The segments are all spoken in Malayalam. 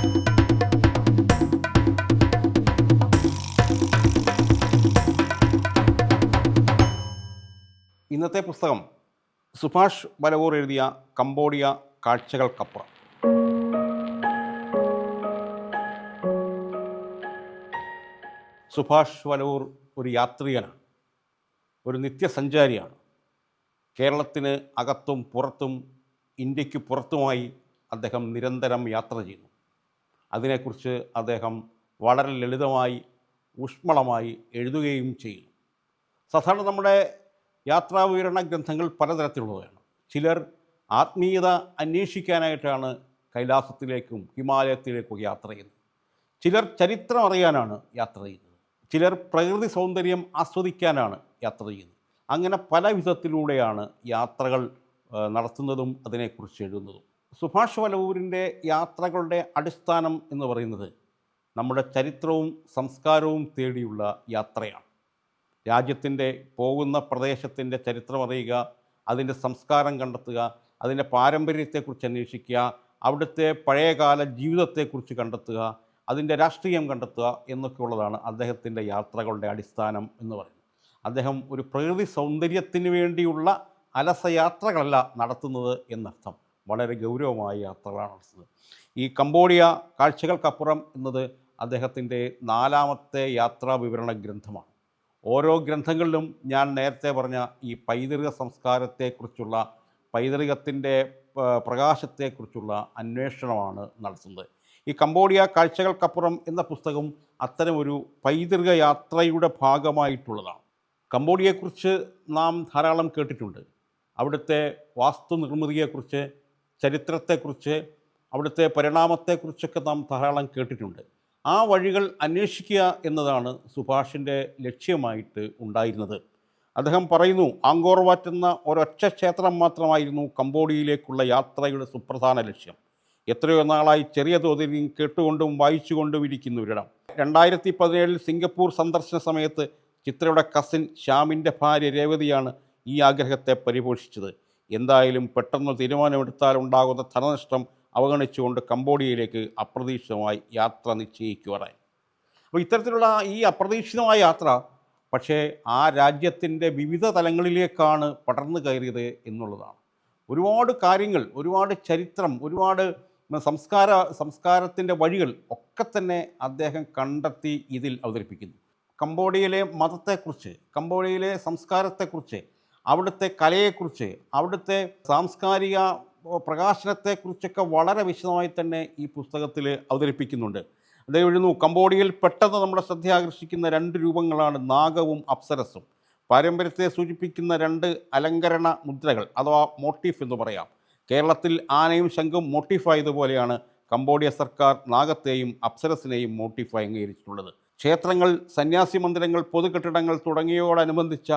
ഇന്നത്തെ പുസ്തകം സുഭാഷ് ബലവൂർ എഴുതിയ കംബോഡിയ കാഴ്ചകൾക്കപ്പുറം. സുഭാഷ് വലവൂർ ഒരു യാത്രികനാണ്. ഒരു നിത്യസഞ്ചാരിയാണ്. കേരളത്തിന് അകത്തും പുറത്തും ഇന്ത്യയ്ക്ക് പുറത്തുമായി അദ്ദേഹം നിരന്തരം യാത്ര ചെയ്യുന്നു. അതിനെക്കുറിച്ച് അദ്ദേഹം വളരെ ലളിതമായി ഊഷ്മളമായി എഴുതുകയും ചെയ്യുന്നു സാധാരണ നമ്മുടെ യാത്രാവിവരണ ഗ്രന്ഥങ്ങൾ പലതരത്തിലുള്ളതാണ് ചിലർ ആത്മീയത അന്വേഷിക്കാനായിട്ടാണ് കൈലാസത്തിലേക്കും ഹിമാലയത്തിലേക്കും യാത്ര ചെയ്യുന്നത്. ചിലർ ചരിത്രം അറിയാനാണ് യാത്ര ചെയ്യുന്നത്. ചിലർ പ്രകൃതി സൗന്ദര്യം ആസ്വദിക്കാനാണ് യാത്ര ചെയ്യുന്നത്. അങ്ങനെ പല വിധത്തിലൂടെയാണ് യാത്രകൾ നടത്തുന്നതും അതിനെക്കുറിച്ച് എഴുതുന്നതും. സുഭാഷ് വലവൂരിന്റെ യാത്രകളുടെ അടിസ്ഥാനം എന്ന് പറയുന്നത് നമ്മുടെ ചരിത്രവും സംസ്കാരവും തേടിയുള്ള യാത്രയാണ്. രാജ്യത്തിന്റെ പോകുന്ന പ്രദേശത്തിന്റെ ചരിത്രം അറിയുക അതിന്റെ സംസ്കാരം കണ്ടെത്തുക അതിന്റെ പാരമ്പര്യത്തെക്കുറിച്ച് അന്വേഷിക്കുക അവിടുത്തെ പഴയകാല ജീവിതത്തെക്കുറിച്ച് കണ്ടെത്തുക അതിന്റെ രാഷ്ട്രീയം കണ്ടെത്തുക എന്നൊക്കെയുള്ളതാണ് അദ്ദേഹത്തിന്റെ യാത്രകളുടെ അടിസ്ഥാനം എന്ന് പറയുന്നത്. അദ്ദേഹം ഒരു പ്രകൃതി സൗന്ദര്യത്തിന് വേണ്ടിയുള്ള അലസയാത്രകളല്ല നടത്തുന്നത് എന്നർത്ഥം. വളരെ ഗൗരവമായ യാത്രകളാണ് നടത്തുന്നത് ഈ കംബോഡിയ കാഴ്ചകൾക്കപ്പുറം എന്നത് അദ്ദേഹത്തിന്റെ നാലാമത്തെ യാത്രാ വിവരണ ഗ്രന്ഥമാണ്. ഓരോ ഗ്രന്ഥങ്ങളിലും ഞാൻ നേരത്തെ പറഞ്ഞ ഈ പൈതൃക സംസ്കാരത്തെക്കുറിച്ചുള്ള പൈതൃകത്തിന്റെ പ്രകാശത്തെക്കുറിച്ചുള്ള അന്വേഷണമാണ് നടത്തുന്നത്. ഈ കംബോഡിയ കാഴ്ചകൾക്കപ്പുറം എന്ന പുസ്തകം അത്തരമൊരു പൈതൃക യാത്രയുടെ ഭാഗമായിട്ടുള്ളതാണ്. കംബോഡിയയെക്കുറിച്ച് നാം ധാരാളം കേട്ടിട്ടുണ്ട്. അവിടുത്തെ വാസ്തു നിർമ്മിതിയെക്കുറിച്ച് ചരിത്രത്തെക്കുറിച്ച് അവിടുത്തെ പരിണാമത്തെക്കുറിച്ചൊക്കെ നാം ധാരാളം കേട്ടിട്ടുണ്ട്. ആ വഴികൾ അന്വേഷിക്കുക എന്നതാണ് സുഭാഷിന്റെ ലക്ഷ്യമായിട്ട് ഉണ്ടായിരുന്നത്. അദ്ദേഹം പറയുന്നു ആങ്കോർ വാറ്റ് എന്ന ഒരൊറ്റ ക്ഷേത്രം മാത്രമായിരുന്നു കംബോഡിയയിലേക്കുള്ള യാത്രയുടെ സുപ്രധാന ലക്ഷ്യം. എത്രയോ നാളായി ചെറിയ തോതിൽ കേട്ടുകൊണ്ടും വായിച്ചുകൊണ്ടും ഇരിക്കുന്ന ഒരിടം. രണ്ടായിരത്തി പതിനേഴിൽ സിംഗപ്പൂർ സന്ദർശന സമയത്ത് ചിത്രയുടെ കസിൻ ശ്യാമിന്റെ ഭാര്യ രേവതിയാണ് ഈ ആഗ്രഹത്തെ പരിപോഷിച്ചത്. എന്തായാലും പെട്ടെന്ന് തീരുമാനമെടുത്താൽ ഉണ്ടാകുന്ന ധനനഷ്ടം അവഗണിച്ചുകൊണ്ട് കംബോഡിയയിലേക്ക് അപ്രതീക്ഷിതമായി യാത്ര നിശ്ചയിക്കുവാനായി. അപ്പോൾ ഇത്തരത്തിലുള്ള ഈ അപ്രതീക്ഷിതമായ യാത്ര പക്ഷേ ആ രാജ്യത്തിന്റെ വിവിധ തലങ്ങളിലേക്കാണ് പടർന്നു കയറിയത് എന്നുള്ളതാണ്. ഒരുപാട് കാര്യങ്ങൾ ഒരുപാട് ചരിത്രം ഒരുപാട് സംസ്കാര സംസ്കാരത്തിന്റെ വഴികൾ ഒക്കെ തന്നെ അദ്ദേഹം കണ്ടെത്തി ഇതിൽ അവതരിപ്പിക്കുന്നു. കംബോഡിയയിലെ മതത്തെക്കുറിച്ച് കംബോഡിയയിലെ സംസ്കാരത്തെക്കുറിച്ച് അവിടുത്തെ കലയെക്കുറിച്ച് അവിടുത്തെ സാംസ്കാരിക പ്രകാശനത്തെക്കുറിച്ചൊക്കെ വളരെ വിശദമായി തന്നെ ഈ പുസ്തകത്തിൽ അവതരിപ്പിക്കുന്നുണ്ട്. അദ്ദേഹം എഴുതുന്നു കംബോഡിയയിൽ പെട്ടെന്ന് നമ്മുടെ ശ്രദ്ധ ആകർഷിക്കുന്ന രണ്ട് രൂപങ്ങളാണ് നാഗവും അപ്സരസും. പാരമ്പര്യത്തെ സൂചിപ്പിക്കുന്ന രണ്ട് അലങ്കരണ മുദ്രകൾ അഥവാ മോട്ടീഫ് എന്ന് പറയാം. കേരളത്തിൽ ആനയും ശംഖും മോട്ടീഫായതുപോലെയാണ് കംബോഡിയ സർക്കാർ നാഗത്തെയും അപ്സരസിനെയും മോട്ടീഫായി അംഗീകരിച്ചിട്ടുള്ളത്. ക്ഷേത്രങ്ങൾ സന്യാസി മന്ദിരങ്ങൾ പൊതുകെട്ടിടങ്ങൾ തുടങ്ങിയവയോടനുബന്ധിച്ച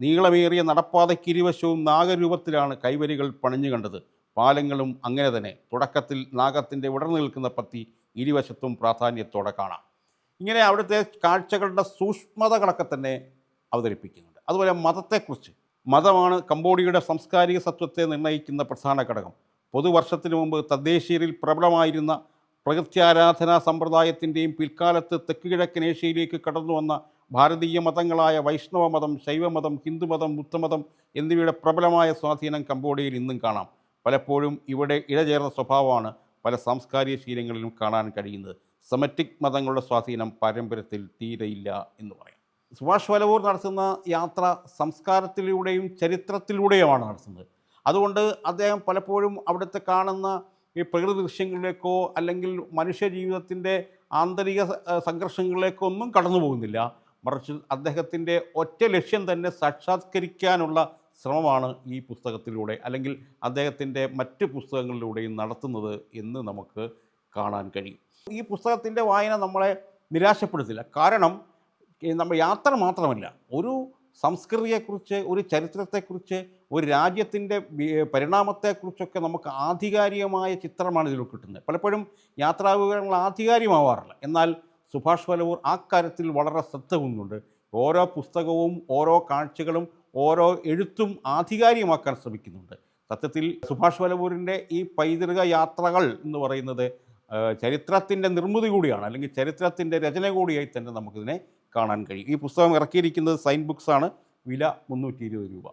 നീളമേറിയ നടപ്പാതയ്ക്ക് ഇരുവശവും നാഗരൂപത്തിലാണ് കൈവരികൾ പണിഞ്ഞു കണ്ടത്. പാലങ്ങളും അങ്ങനെ തന്നെ. തുടക്കത്തിൽ നാഗത്തിന്റെ ഉടർന്നു നിൽക്കുന്ന പത്തി ഇരുവശത്തും പ്രാധാന്യത്തോടെ കാണാം. ഇങ്ങനെ അവിടുത്തെ കാഴ്ചകളുടെ സൂക്ഷ്മതകളൊക്കെ തന്നെ അവതരിപ്പിക്കുന്നുണ്ട്. അതുപോലെ മതത്തെക്കുറിച്ച്. മതമാണ് കംബോഡിയയുടെ സാംസ്കാരിക സത്വത്തെ നിർണയിക്കുന്ന പ്രധാന ഘടകം. പൊതുവർഷത്തിനു മുമ്പ് തദ്ദേശീയരിൽ പ്രബലമായിരുന്ന പ്രകൃത്യാരാധനാ സമ്പ്രദായത്തിന്റെയും പിൽക്കാലത്ത് തെക്ക് കിഴക്കൻ ഏഷ്യയിലേക്ക് കടന്നു വന്ന ഭാരതീയ മതങ്ങളായ വൈഷ്ണവ മതം ശൈവമതം ഹിന്ദുമതം ബുദ്ധമതം എന്നിവയുടെ പ്രബലമായ സ്വാധീനം കംബോഡിയയിൽ ഇന്നും കാണാം. പലപ്പോഴും ഇവിടെ ഇഴചേർന്ന സ്വഭാവമാണ് പല സാംസ്കാരിക ശീലങ്ങളിലും കാണാൻ കഴിയുന്നത്. സെമറ്റിക് മതങ്ങളുടെ സ്വാധീനം പാരമ്പര്യത്തിൽ തീരെയില്ല എന്ന് പറയാം. സുഭാഷ് വലവൂർ നടത്തുന്ന യാത്ര സംസ്കാരത്തിലൂടെയും ചരിത്രത്തിലൂടെയുമാണ് നടത്തുന്നത്. അതുകൊണ്ട് അദ്ദേഹം പലപ്പോഴും അവിടുത്തെ കാണുന്ന ഈ പ്രകൃതി ദൃശ്യങ്ങളിലേക്കോ അല്ലെങ്കിൽ മനുഷ്യ ജീവിതത്തിന്റെ ആന്തരിക സംഘർഷങ്ങളിലേക്കോ ഒന്നും കടന്നു പോകുന്നില്ല മറിച്ച് അദ്ദേഹത്തിന്റെ ഒറ്റ ലക്ഷ്യം തന്നെ സാക്ഷാത്കരിക്കാനുള്ള ശ്രമമാണ് ഈ പുസ്തകത്തിലൂടെ അല്ലെങ്കിൽ അദ്ദേഹത്തിന്റെ മറ്റ് പുസ്തകങ്ങളിലൂടെയും നടത്തുന്നത് എന്ന് നമുക്ക് കാണാൻ കഴിയും. ഈ പുസ്തകത്തിന്റെ വായന നമ്മളെ നിരാശപ്പെടുത്തില്ല. കാരണം നമ്മൾ യാത്ര മാത്രമല്ല. ഒരു സംസ്കൃതിയെക്കുറിച്ച് ഒരു ചരിത്രത്തെക്കുറിച്ച് ഒരു രാജ്യത്തിന്റെ പരിണാമത്തെക്കുറിച്ചൊക്കെ നമുക്ക് ആധികാരികമായ ചിത്രമാണ് ഇതിൽ കിട്ടുന്നത്. പലപ്പോഴും യാത്രാവിവരങ്ങൾ ആധികാരികമാവാറില്ല. എന്നാൽ സുഭാഷ് വലവൂർ ആ കാര്യത്തിൽ വളരെ ശ്രദ്ധ കൊണ്ടുണ്ട്. ഓരോ പുസ്തകവും ഓരോ കാഴ്ചകളും ഓരോ എഴുത്തും ആധികാരികമാക്കാൻ ശ്രമിക്കുന്നുണ്ട്. സത്യത്തിൽ സുഭാഷ് വലവൂരിന്റെ ഈ പൈതൃക യാത്രകൾ എന്ന് പറയുന്നത് ചരിത്രത്തിന്റെ നിർമ്മിതി കൂടിയാണ് അല്ലെങ്കിൽ ചരിത്രത്തിന്റെ രചന കൂടിയായി തന്നെ നമുക്കിതിനെ കാണാൻ കഴിയും. ഈ പുസ്തകം ഇറക്കിയിരിക്കുന്നത് സൈൻ ബുക്സാണ്. വില മുന്നൂറ്റി രൂപ.